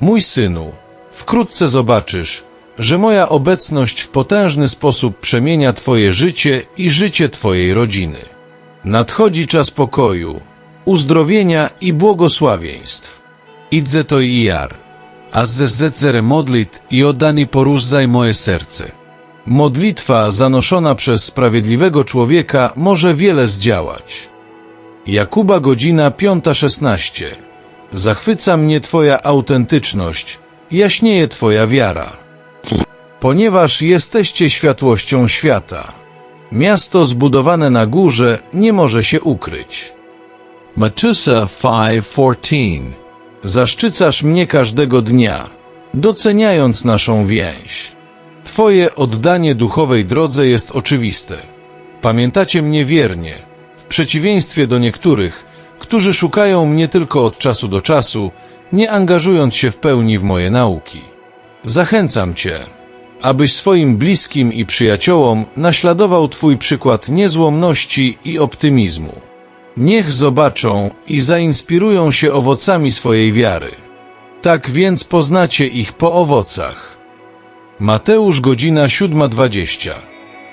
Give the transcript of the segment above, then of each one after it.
Mój synu, wkrótce zobaczysz, że moja obecność w potężny sposób przemienia Twoje życie i życie Twojej rodziny. Nadchodzi czas pokoju, uzdrowienia i błogosławieństw. Idźże to i jar, a ze zecere modlit i oddani poruszaj moje serce. Modlitwa zanoszona przez sprawiedliwego człowieka może wiele zdziałać. Jakuba godzina 5.16 Zachwyca mnie Twoja autentyczność, jaśnieje Twoja wiara. Ponieważ jesteście światłością świata. Miasto zbudowane na górze nie może się ukryć. Matusa 5:14. Zaszczycasz mnie każdego dnia, doceniając naszą więź. Twoje oddanie duchowej drodze jest oczywiste. Pamiętacie mnie wiernie, w przeciwieństwie do niektórych, którzy szukają mnie tylko od czasu do czasu, nie angażując się w pełni w moje nauki. Zachęcam Cię, abyś swoim bliskim i przyjaciołom naśladował Twój przykład niezłomności i optymizmu. Niech zobaczą i zainspirują się owocami swojej wiary. Tak więc poznacie ich po owocach. Mateusz godzina 7.20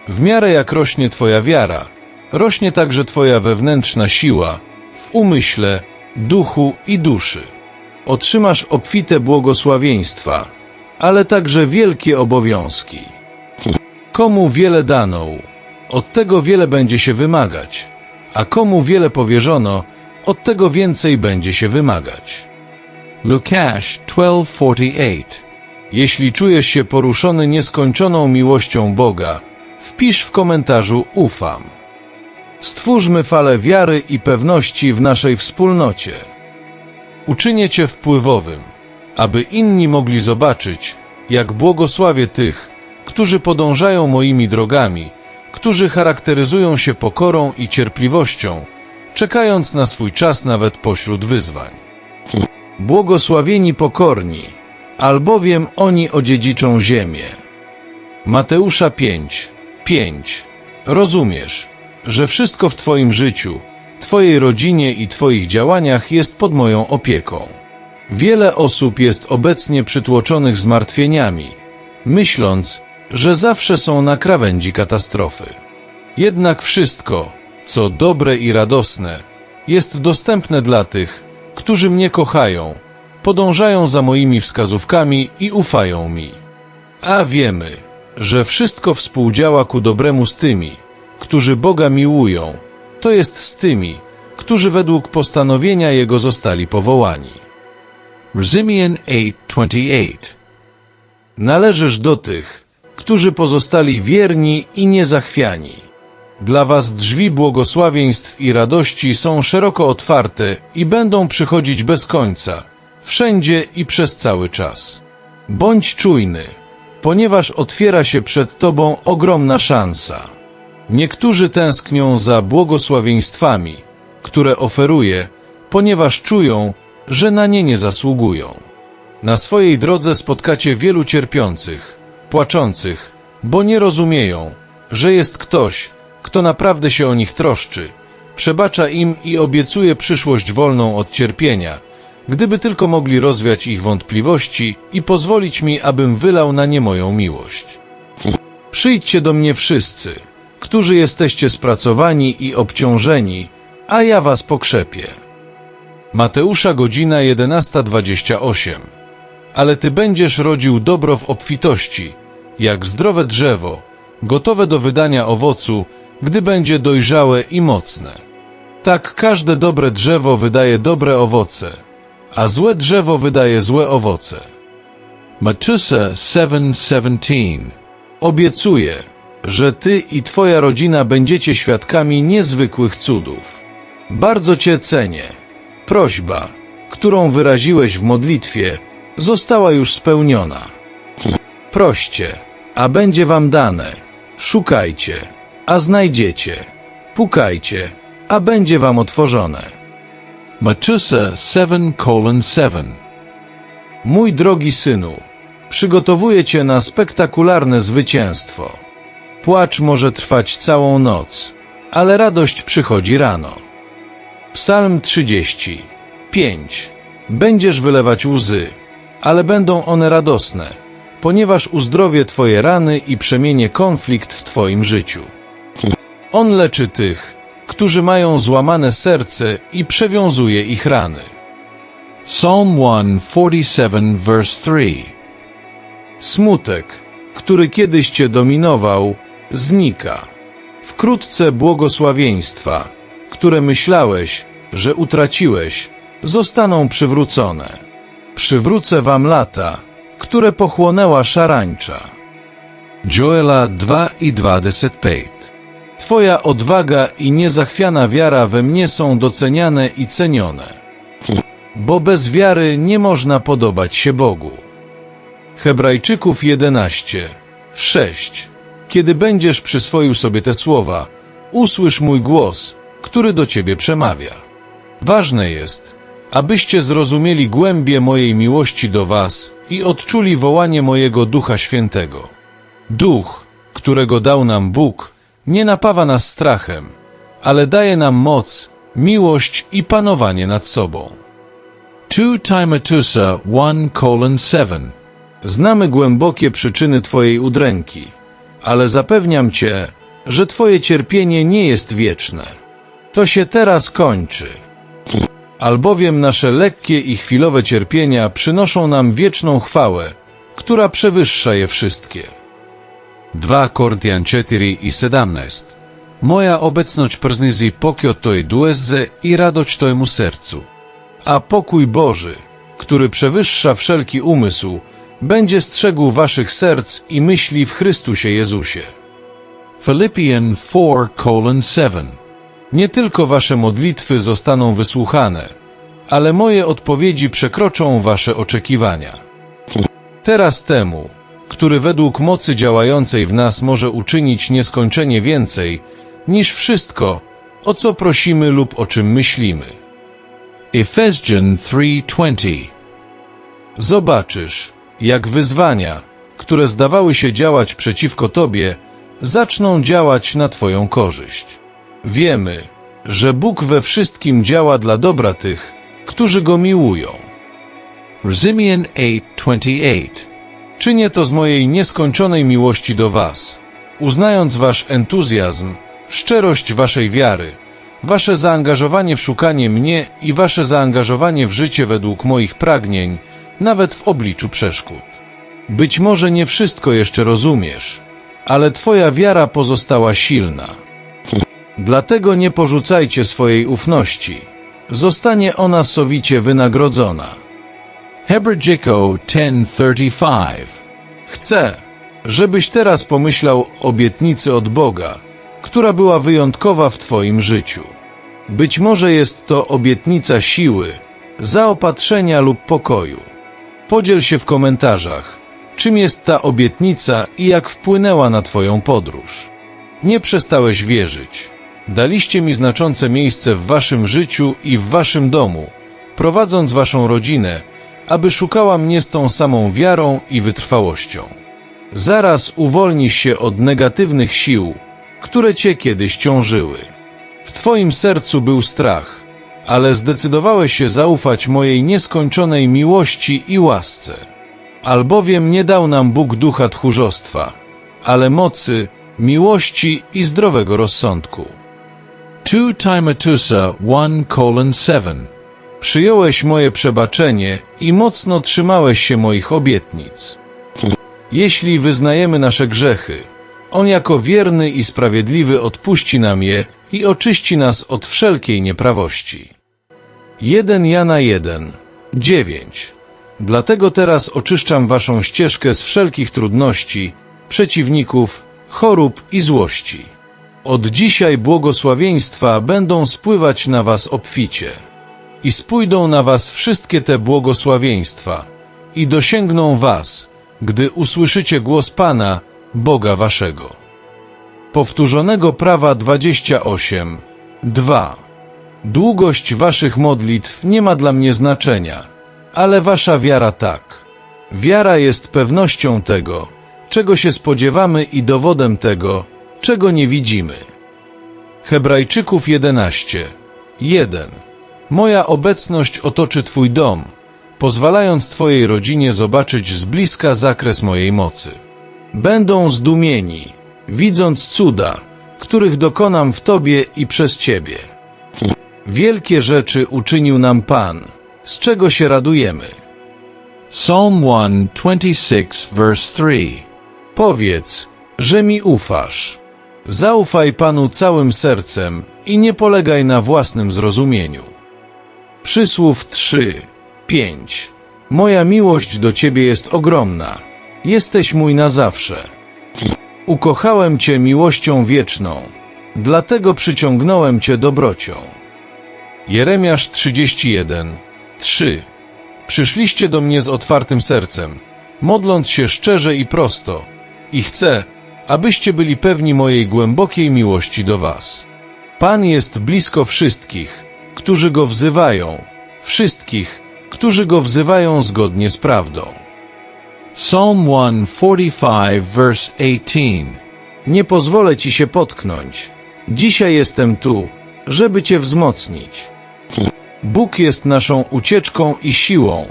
W miarę jak rośnie Twoja wiara, rośnie także Twoja wewnętrzna siła w umyśle, duchu i duszy. Otrzymasz obfite błogosławieństwa, ale także wielkie obowiązki. Komu wiele dano, od tego wiele będzie się wymagać, a komu wiele powierzono, od tego więcej będzie się wymagać. Lukasz 12:48. Jeśli czujesz się poruszony nieskończoną miłością Boga, wpisz w komentarzu ufam. Stwórzmy falę wiary i pewności w naszej wspólnocie. Uczynię Cię wpływowym, aby inni mogli zobaczyć, jak błogosławię tych, którzy podążają moimi drogami, którzy charakteryzują się pokorą i cierpliwością, czekając na swój czas nawet pośród wyzwań. Błogosławieni pokorni, albowiem oni odziedziczą ziemię. Mateusza 5, 5. Rozumiesz, że wszystko w Twoim życiu, Twojej rodzinie i Twoich działaniach jest pod moją opieką. Wiele osób jest obecnie przytłoczonych zmartwieniami, myśląc, że zawsze są na krawędzi katastrofy. Jednak wszystko, co dobre i radosne, jest dostępne dla tych, którzy mnie kochają, podążają za moimi wskazówkami i ufają mi. A wiemy, że wszystko współdziała ku dobremu z tymi, którzy Boga miłują, to jest z tymi, którzy według postanowienia Jego zostali powołani. Rezimian 8:28. Należysz do tych, którzy pozostali wierni i niezachwiani. Dla was drzwi błogosławieństw i radości są szeroko otwarte i będą przychodzić bez końca, wszędzie i przez cały czas. Bądź czujny, ponieważ otwiera się przed tobą ogromna szansa. Niektórzy tęsknią za błogosławieństwami, które oferuje, ponieważ czują, że na nie nie zasługują. Na swojej drodze spotkacie wielu cierpiących, płaczących, bo nie rozumieją, że jest ktoś, kto naprawdę się o nich troszczy, przebacza im i obiecuje przyszłość wolną od cierpienia, gdyby tylko mogli rozwiać ich wątpliwości i pozwolić mi, abym wylał na nie moją miłość. Przyjdźcie do mnie wszyscy, którzy jesteście spracowani i obciążeni, a ja was pokrzepię. Mateusza godzina 11.28 Ale ty będziesz rodził dobro w obfitości, jak zdrowe drzewo, gotowe do wydania owocu, gdy będzie dojrzałe i mocne. Tak każde dobre drzewo wydaje dobre owoce, a złe drzewo wydaje złe owoce. Matusa 7:17. Obiecuję, że ty i twoja rodzina będziecie świadkami niezwykłych cudów. Bardzo cię cenię. Prośba, którą wyraziłeś w modlitwie, została już spełniona. Proście, a będzie wam dane. Szukajcie, a znajdziecie. Pukajcie, a będzie wam otworzone. Matusa 7:7. Mój drogi synu, przygotowuję cię na spektakularne zwycięstwo. Płacz może trwać całą noc, ale radość przychodzi rano. Psalm 30. 5. Będziesz wylewać łzy, ale będą one radosne, ponieważ uzdrowię Twoje rany i przemienię konflikt w Twoim życiu. On leczy tych, którzy mają złamane serce i przewiązuje ich rany. Psalm 147 verse 3. Smutek, który kiedyś Cię dominował, znika. Wkrótce błogosławieństwa, które myślałeś, że utraciłeś, zostaną przywrócone. Przywrócę Wam lata, które pochłonęła szarańcza. Joela 2 i 25. Twoja odwaga i niezachwiana wiara we mnie są doceniane i cenione. Bo bez wiary nie można podobać się Bogu. Hebrajczyków 11, 6. Kiedy będziesz przyswoił sobie te słowa, usłysz mój głos, który do ciebie przemawia. Ważne jest, abyście zrozumieli głębię mojej miłości do was i odczuli wołanie mojego Ducha Świętego. Duch, którego dał nam Bóg, nie napawa nas strachem, ale daje nam moc, miłość i panowanie nad sobą. 2 Timotusa 1 colon 7. Znamy głębokie przyczyny Twojej udręki, ale zapewniam Cię, że Twoje cierpienie nie jest wieczne. To się teraz kończy. Albowiem nasze lekkie i chwilowe cierpienia przynoszą nam wieczną chwałę, która przewyższa je wszystkie. 2 Koryntian 4 i 17. Moja obecność przynisi pokio toj dueze i radość Twojemu sercu. A pokój Boży, który przewyższa wszelki umysł, będzie strzegł Waszych serc i myśli w Chrystusie Jezusie. Philippian 4 colon 7. Nie tylko wasze modlitwy zostaną wysłuchane, ale moje odpowiedzi przekroczą wasze oczekiwania. Teraz temu, który według mocy działającej w nas może uczynić nieskończenie więcej niż wszystko, o co prosimy lub o czym myślimy. Ephesians 3:20. Zobaczysz, jak wyzwania, które zdawały się działać przeciwko Tobie, zaczną działać na Twoją korzyść. Wiemy, że Bóg we wszystkim działa dla dobra tych, którzy Go miłują. Rzymian 8:28. Czynię to z mojej nieskończonej miłości do Was, uznając Wasz entuzjazm, szczerość Waszej wiary, Wasze zaangażowanie w szukanie mnie i Wasze zaangażowanie w życie według moich pragnień, nawet w obliczu przeszkód. Być może nie wszystko jeszcze rozumiesz, ale Twoja wiara pozostała silna. Dlatego nie porzucajcie swojej ufności. Zostanie ona sowicie wynagrodzona. Hebrajico 10:35. Chcę, żebyś teraz pomyślał obietnicy od Boga, która była wyjątkowa w Twoim życiu. Być może jest to obietnica siły, zaopatrzenia lub pokoju. Podziel się w komentarzach, czym jest ta obietnica i jak wpłynęła na Twoją podróż. Nie przestałeś wierzyć. Daliście mi znaczące miejsce w Waszym życiu i w Waszym domu, prowadząc Waszą rodzinę, aby szukała mnie z tą samą wiarą i wytrwałością. Zaraz uwolnisz się od negatywnych sił, które cię kiedyś ciążyły. W twoim sercu był strach, ale zdecydowałeś się zaufać mojej nieskończonej miłości i łasce. Albowiem nie dał nam Bóg ducha tchórzostwa, ale mocy, miłości i zdrowego rozsądku. 2 Timotusa 1 colon 7. Przyjąłeś moje przebaczenie i mocno trzymałeś się moich obietnic. Jeśli wyznajemy nasze grzechy, On jako wierny i sprawiedliwy odpuści nam je i oczyści nas od wszelkiej nieprawości. 1 Jana 1, 9 Dlatego teraz oczyszczam waszą ścieżkę z wszelkich trudności, przeciwników, chorób i złości. Od dzisiaj błogosławieństwa będą spływać na was obficie. I spójdą na was wszystkie te błogosławieństwa i dosięgną was, gdy usłyszycie głos Pana, Boga waszego. Powtórzonego prawa 28, 2 Długość waszych modlitw nie ma dla mnie znaczenia, ale wasza wiara tak. Wiara jest pewnością tego, czego się spodziewamy i dowodem tego, czego nie widzimy. Hebrajczyków 11, 1 Moja obecność otoczy Twój dom, pozwalając Twojej rodzinie zobaczyć z bliska zakres mojej mocy. Będą zdumieni, widząc cuda, których dokonam w Tobie i przez Ciebie. Wielkie rzeczy uczynił nam Pan, z czego się radujemy. Psalm 126, verse 3. Powiedz, że mi ufasz. Zaufaj Panu całym sercem i nie polegaj na własnym zrozumieniu. Przysłów 3, 5. Moja miłość do Ciebie jest ogromna. Jesteś mój na zawsze. Ukochałem Cię miłością wieczną, dlatego przyciągnąłem Cię dobrocią. Jeremiasz 31, 3. Przyszliście do mnie z otwartym sercem, modląc się szczerze i prosto, i chcę, abyście byli pewni mojej głębokiej miłości do Was. Pan jest blisko wszystkich, którzy Go wzywają, wszystkich, którzy Go wzywają zgodnie z prawdą. Psalm 145, verse 18. Nie pozwolę Ci się potknąć. Dzisiaj jestem tu, żeby Cię wzmocnić. Bóg jest naszą ucieczką i siłą,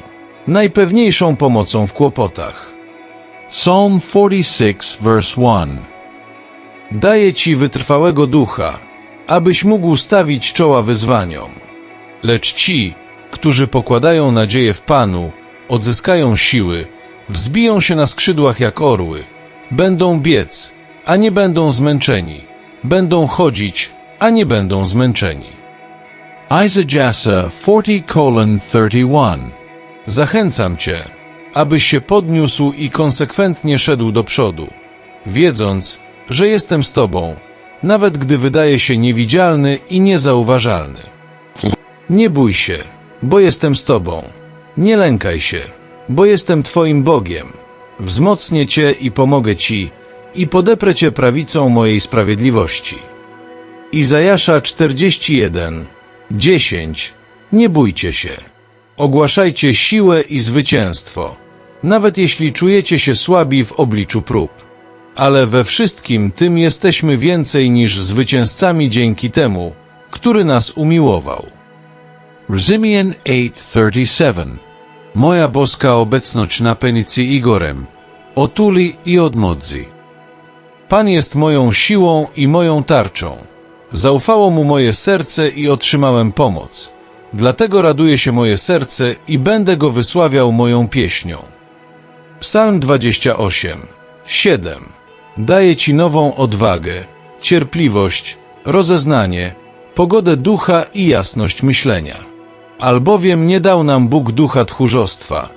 najpewniejszą pomocą w kłopotach. Psalm 46, verse 1. Daję Ci wytrwałego ducha, abyś mógł stawić czoła wyzwaniom. Lecz ci, którzy pokładają nadzieję w Panu, odzyskają siły, wzbiją się na skrzydłach jak orły, będą biec, a nie będą zmęczeni, będą chodzić, a nie będą zmęczeni. Isaiah 40, colon 31. Zachęcam Cię, abyś się podniósł i konsekwentnie szedł do przodu, wiedząc, że jestem z Tobą, nawet gdy wydaje się niewidzialny i niezauważalny. Nie bój się, bo jestem z Tobą. Nie lękaj się, bo jestem Twoim Bogiem. Wzmocnię Cię i pomogę Ci i podeprę Cię prawicą mojej sprawiedliwości. Izajasza 41, 10. Nie bójcie się. Ogłaszajcie siłę i zwycięstwo, nawet jeśli czujecie się słabi w obliczu prób. Ale we wszystkim tym jesteśmy więcej niż zwycięzcami dzięki temu, który nas umiłował. Rzymian 8:37. Moja boska obecność na penicy Igorem, otuli i odmodzi. Pan jest moją siłą i moją tarczą. Zaufało mu moje serce i otrzymałem pomoc. Dlatego raduje się moje serce i będę go wysławiał moją pieśnią. Psalm 28, 7. Daje ci nową odwagę, cierpliwość, rozeznanie, pogodę ducha i jasność myślenia. Albowiem nie dał nam Bóg ducha tchórzostwa,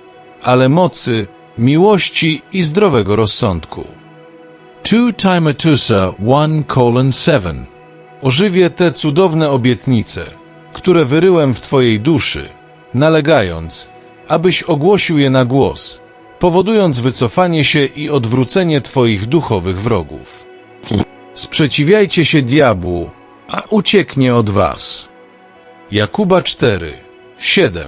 ale mocy, miłości i zdrowego rozsądku. 2 Timotusa 1, colon 7. Ożywię te cudowne obietnice, które wyryłem w Twojej duszy, nalegając, abyś ogłosił je na głos, powodując wycofanie się i odwrócenie Twoich duchowych wrogów. Sprzeciwiajcie się diabłu, a ucieknie od Was. Jakuba 4, 7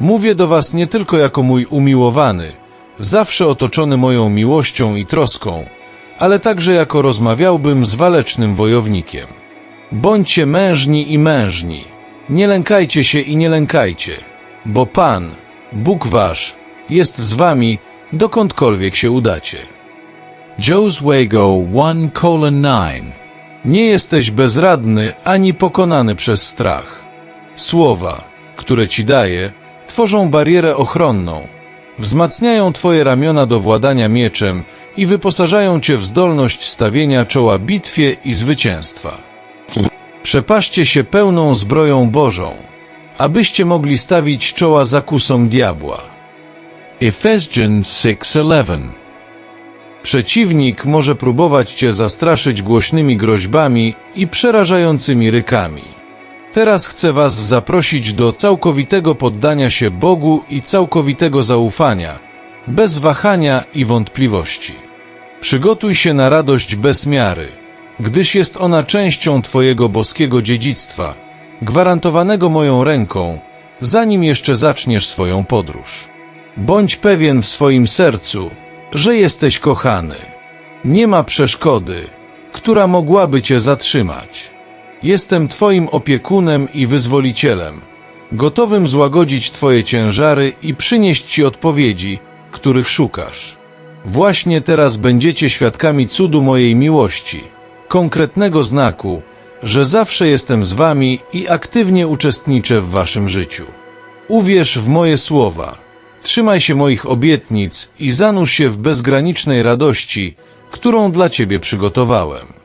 Mówię do Was nie tylko jako mój umiłowany, zawsze otoczony moją miłością i troską, ale także jako rozmawiałbym z walecznym wojownikiem. Bądźcie mężni i mężni. Nie lękajcie się i nie lękajcie, bo Pan, Bóg wasz, jest z wami, dokądkolwiek się udacie. Joswego 1, colon 9. Nie jesteś bezradny ani pokonany przez strach. Słowa, które ci daję, tworzą barierę ochronną, wzmacniają twoje ramiona do władania mieczem i wyposażają cię w zdolność stawienia czoła bitwie i zwycięstwa. Przepaszcie się pełną zbroją Bożą, abyście mogli stawić czoła zakusom diabła. Ephesians 6:11. Przeciwnik może próbować cię zastraszyć głośnymi groźbami i przerażającymi rykami. Teraz chcę was zaprosić do całkowitego poddania się Bogu i całkowitego zaufania, bez wahania i wątpliwości. Przygotuj się na radość bez miary, gdyż jest ona częścią Twojego boskiego dziedzictwa, gwarantowanego moją ręką, zanim jeszcze zaczniesz swoją podróż. Bądź pewien w swoim sercu, że jesteś kochany. Nie ma przeszkody, która mogłaby Cię zatrzymać. Jestem Twoim opiekunem i wyzwolicielem, gotowym złagodzić Twoje ciężary i przynieść Ci odpowiedzi, których szukasz. Właśnie teraz będziecie świadkami cudu mojej miłości, konkretnego znaku, że zawsze jestem z Wami i aktywnie uczestniczę w Waszym życiu. Uwierz w moje słowa, trzymaj się moich obietnic i zanurz się w bezgranicznej radości, którą dla Ciebie przygotowałem.